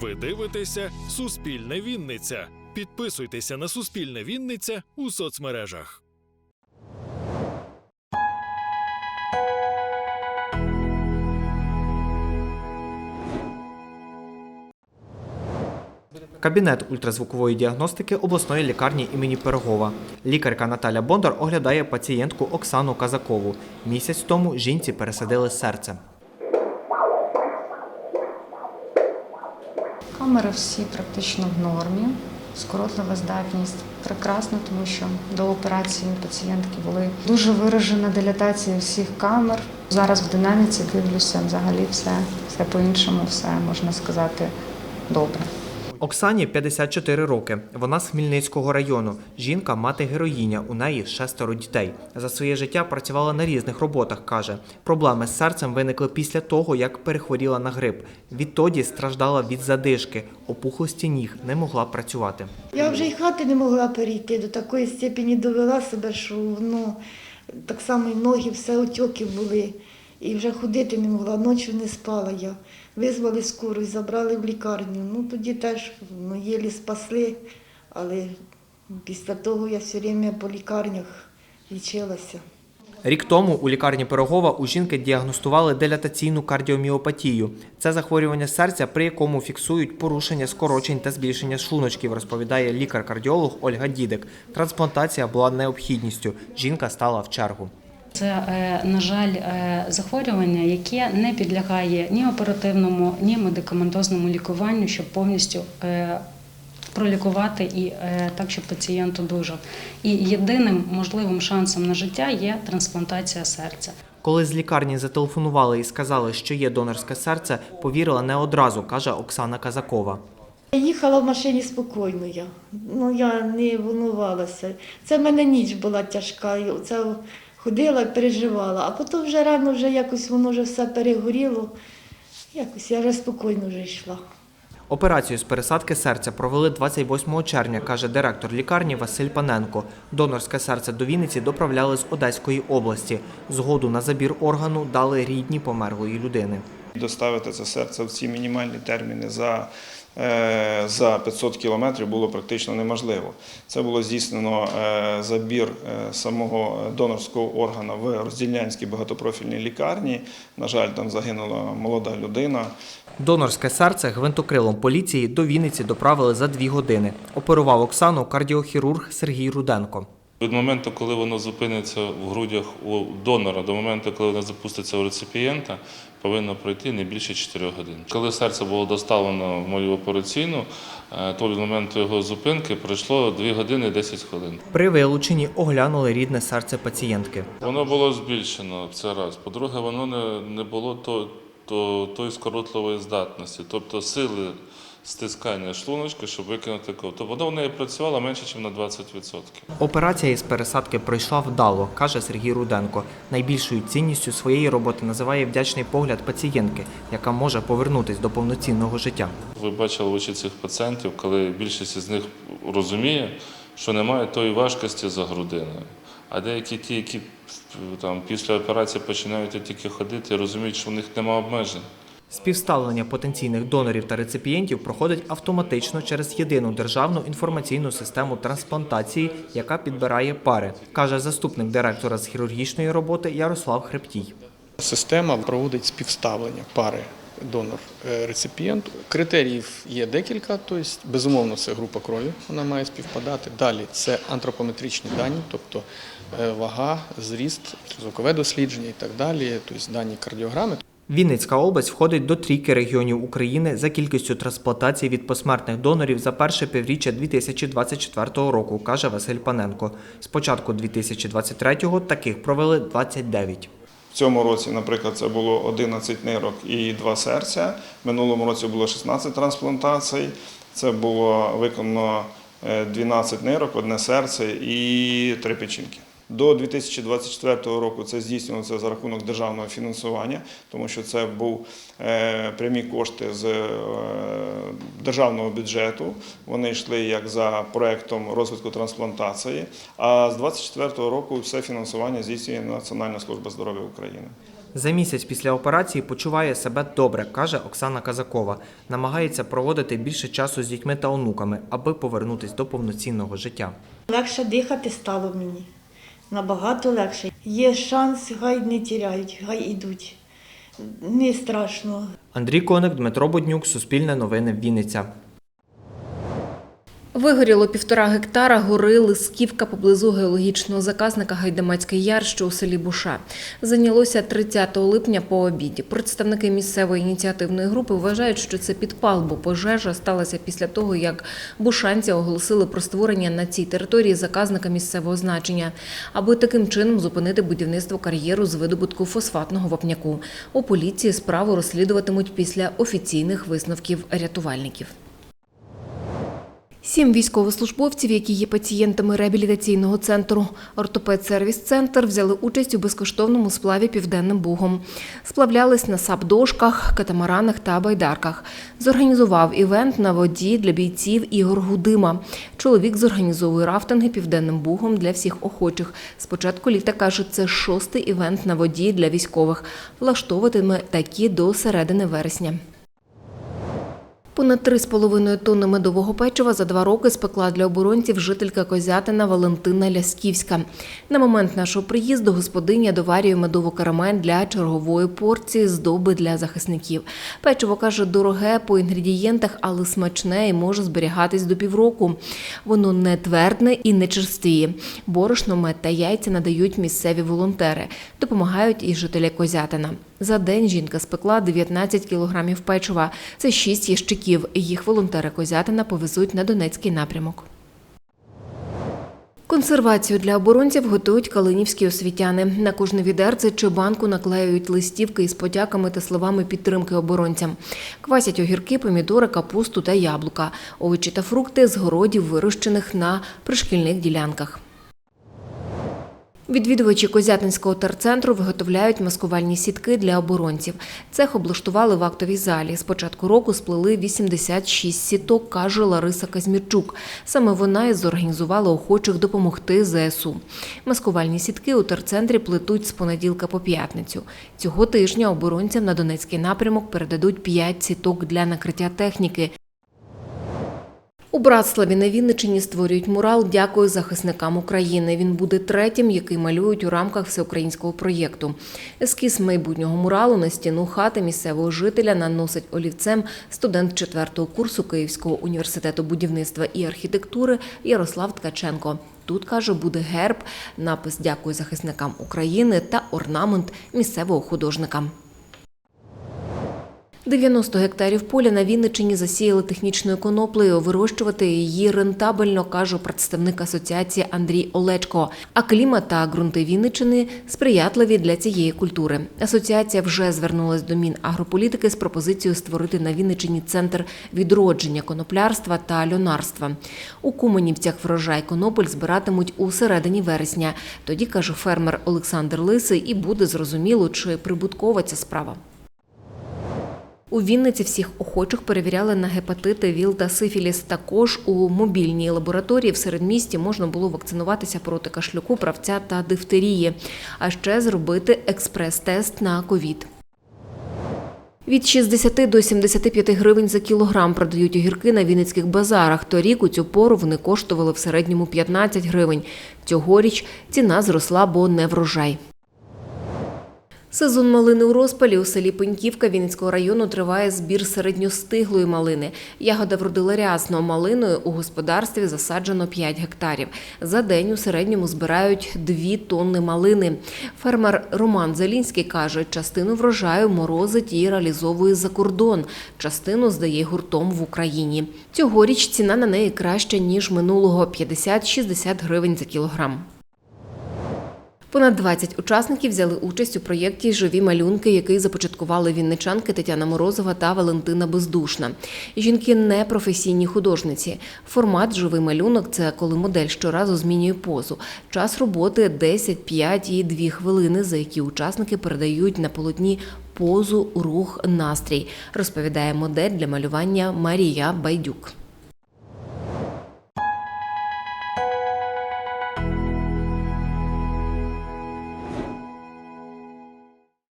Ви дивитеся Суспільне Вінниця. Підписуйтеся на Суспільне Вінниця у соцмережах. Кабінет ультразвукової діагностики обласної лікарні імені Пирогова. Лікарка Наталя Бондар оглядає пацієнтку Оксану Казакову. Місяць тому жінці пересадили серце. Камери всі практично в нормі. Скоротлива здатність прекрасна, тому що до операції пацієнтки були дуже виражена дилатація всіх камер. Зараз в динаміці дивлюся, взагалі все, все по-іншому, все можна сказати добре. Оксані 54 роки. Вона з Хмельницького району. Жінка мати героїня. У неї шестеро дітей. За своє життя працювала на різних роботах. каже, проблеми з серцем виникли після того, як перехворіла на грип. Відтоді страждала від задишки, опухлості ніг, не могла працювати. Я вже й хати не могла перейти, до такої степені довела себе, що ну, так само і ноги, все отьоки були. І вже ходити не могла, ночі не спала я. Визвали скору і забрали в лікарню. Ну тоді теж ну, єлі спасли, але після того я все время по лікарнях лічилася. Рік тому у лікарні Пирогова у жінки діагностували дилатаційну кардіоміопатію. Це захворювання серця, при якому фіксують порушення скорочень та збільшення шлуночків, розповідає лікар-кардіолог Ольга Дідик. Трансплантація була необхідністю. Жінка стала в чергу. Це, е, на жаль, е, захворювання, яке не підлягає ні оперативному, ні медикаментозному лікуванню, щоб повністю е, пролікувати і так, щоб пацієнт одужав. І єдиним можливим шансом на життя є трансплантація серця. Коли з лікарні зателефонували і сказали, що є донорське серце, повірила не одразу, каже Оксана Казакова. Я їхала в машині спокійно я. Ну я не волнувалася. Це в мене ніч була тяжка. і Оце ходила переживала. А потім вже рано вже якось воно вже все перегоріло. Якось я вже спокійно вже йшла. Операцію з пересадки серця провели 28 червня, каже директор лікарні Василь Паненко. Донорське серце до Вінниці доправляли з Одеської області. Згоду на забір органу дали рідні померлої людини. Доставити це серце в ці мінімальні терміни за, е, за 500 кілометрів було практично неможливо. Це було здійснено е, забір е, самого донорського органа в роздільнянській багатопрофільній лікарні. На жаль, там загинула молода людина. Донорське серце гвинтокрилом поліції до Вінниці доправили за дві години. Оперував Оксану кардіохірург Сергій Руденко. Від моменту, коли воно зупиниться в грудях у донора, до моменту, коли воно запуститься у реципієнта, повинно пройти не більше 4 годин. Коли серце було доставлено в мою операційну, е, то від моменту його зупинки пройшло 2 години 10 хвилин. При вилученні оглянули рідне серце пацієнтки. Воно було збільшено це раз. По-друге, воно не, не було то, то, тої скоротливої здатності, тобто сили стискання шлуночка, щоб викинути кров. Тобто воно в неї працювало менше, ніж на 20%. Операція із пересадки пройшла вдало, каже Сергій Руденко. Найбільшою цінністю своєї роботи називає вдячний погляд пацієнтки, яка може повернутись до повноцінного життя. Ви бачили очі цих пацієнтів, коли більшість із них розуміє, що немає тої важкості за грудиною. А деякі ті, які там після операції починають тільки ходити, розуміють, що в них немає обмежень. Співставлення потенційних донорів та реципієнтів проходить автоматично через єдину державну інформаційну систему трансплантації, яка підбирає пари, каже заступник директора з хірургічної роботи Ярослав Хребтій. Система проводить співставлення пари донор-реципієнт. Критеріїв є декілька, тобто, безумовно, це група крові, вона має співпадати. Далі це антропометричні дані, тобто е, вага, зріст, звукове дослідження і так далі, тобто дані кардіограми. Вінницька область входить до трійки регіонів України за кількістю трансплантацій від посмертних донорів за перше півріччя 2024 року, каже Василь Паненко. З початку 2023-го таких провели 29. В цьому році, наприклад, це було 11 нирок і 2 серця. Минулому році було 16 трансплантацій. Це було виконано е, 12 нирок, одне серце і три печінки. До 2024 року це здійснювалося за рахунок державного фінансування, тому що це був е, прямі кошти з е, державного бюджету. Вони йшли як за проектом розвитку трансплантації. А з 2024 року все фінансування здійснює Національна служба здоров'я України. За місяць після операції почуває себе добре, каже Оксана Казакова. Намагається проводити більше часу з дітьми та онуками, аби повернутися до повноцінного життя. Легше дихати стало мені. Набагато легше. Є шанс, хай не тіряють, хай ідуть. Не страшно. Андрій Коник, Дмитро Боднюк, Суспільне новини, Вінниця. Вигоріло півтора гектара гори Лисківка поблизу геологічного заказника Гайдамацький яр, що у селі Буша. Зайнялося 30 липня по обіді. Представники місцевої ініціативної групи вважають, що це підпал, бо пожежа сталася після того, як бушанці оголосили про створення на цій території заказника місцевого значення, аби таким чином зупинити будівництво кар'єру з видобутку фосфатного вапняку. У поліції справу розслідуватимуть після офіційних висновків рятувальників. Сім військовослужбовців, які є пацієнтами реабілітаційного центру «Ортопед-сервіс-центр», взяли участь у безкоштовному сплаві Південним Бугом. Сплавлялись на сап-дошках, катамаранах та байдарках. Зорганізував івент на воді для бійців Ігор Гудима. Чоловік зорганізовує рафтинги Південним Бугом для всіх охочих. З початку літа, каже, це шостий івент на воді для військових. Влаштовуватиме такі до середини вересня. Понад 3,5 тонни медового печива за два роки спекла для оборонців жителька Козятина Валентина Лясківська. На момент нашого приїзду господиня доварює медову карамель для чергової порції здоби для захисників. Печиво каже, дороге по інгредієнтах, але смачне і може зберігатись до півроку. Воно не твердне і не черствіє. Борошно, мед та яйця надають місцеві волонтери. Допомагають і жителі Козятина. За день жінка спекла 19 кілограмів печива. Це 6 ящиків. Їх волонтери Козятина повезуть на Донецький напрямок. Консервацію для оборонців готують калинівські освітяни. На кожне відерце чи банку наклеюють листівки із подяками та словами підтримки оборонцям. Квасять огірки, помідори, капусту та яблука, овочі та фрукти з городів, вирощених на пришкільних ділянках. Відвідувачі Козятинського терцентру виготовляють маскувальні сітки для оборонців. Цех облаштували в актовій залі. З початку року сплели 86 сіток, каже Лариса Казмірчук. Саме вона і зорганізувала охочих допомогти ЗСУ. Маскувальні сітки у терцентрі плетуть з понеділка по п'ятницю. Цього тижня оборонцям на Донецький напрямок передадуть 5 сіток для накриття техніки. У Братславі на Вінничині створюють мурал Дякую захисникам України. Він буде третім, який малюють у рамках всеукраїнського проєкту. Ескіз майбутнього муралу на стіну хати місцевого жителя наносить олівцем студент четвертого курсу Київського університету будівництва і архітектури Ярослав Ткаченко. Тут каже, буде герб, напис Дякую захисникам України та орнамент місцевого художника. 90 гектарів поля на Вінниччині засіяли технічною коноплею. Вирощувати її рентабельно, каже представник асоціації Андрій Олечко. А клімат та ґрунти Вінниччини сприятливі для цієї культури. Асоціація вже звернулась до Мінагрополітики з пропозицією створити на Вінниччині центр відродження коноплярства та льонарства. У Куменівцях врожай конопель збиратимуть у середині вересня. Тоді каже фермер Олександр Лисий, і буде зрозуміло, чи прибуткова ця справа. У Вінниці всіх охочих перевіряли на гепатити, ВІЛ та сифіліс. Також у мобільній лабораторії в середмісті можна було вакцинуватися проти кашлюку, правця та дифтерії, а ще зробити експрес-тест на ковід. Від 60 до 75 гривень за кілограм продають огірки на вінницьких базарах. Торік у цю пору вони коштували в середньому 15 гривень. Цьогоріч ціна зросла, бо не врожай. Сезон малини у розпалі у селі Пеньківка Вінницького району триває збір середньостиглої малини. Ягода вродила рясно. Малиною у господарстві засаджено 5 гектарів. За день у середньому збирають 2 тонни малини. Фермер Роман Зелінський каже, частину врожаю морозить і реалізовує за кордон, частину здає гуртом в Україні. Цьогоріч ціна на неї краща, ніж минулого – 50-60 гривень за кілограм. Понад 20 учасників взяли участь у проєкті Живі малюнки, який започаткували вінничанки Тетяна Морозова та Валентина Бездушна. Жінки не професійні художниці. Формат Живий малюнок це коли модель щоразу змінює позу. Час роботи 10, 5 і 2 хвилини, за які учасники передають на полотні позу, рух, настрій, розповідає модель для малювання Марія Байдюк.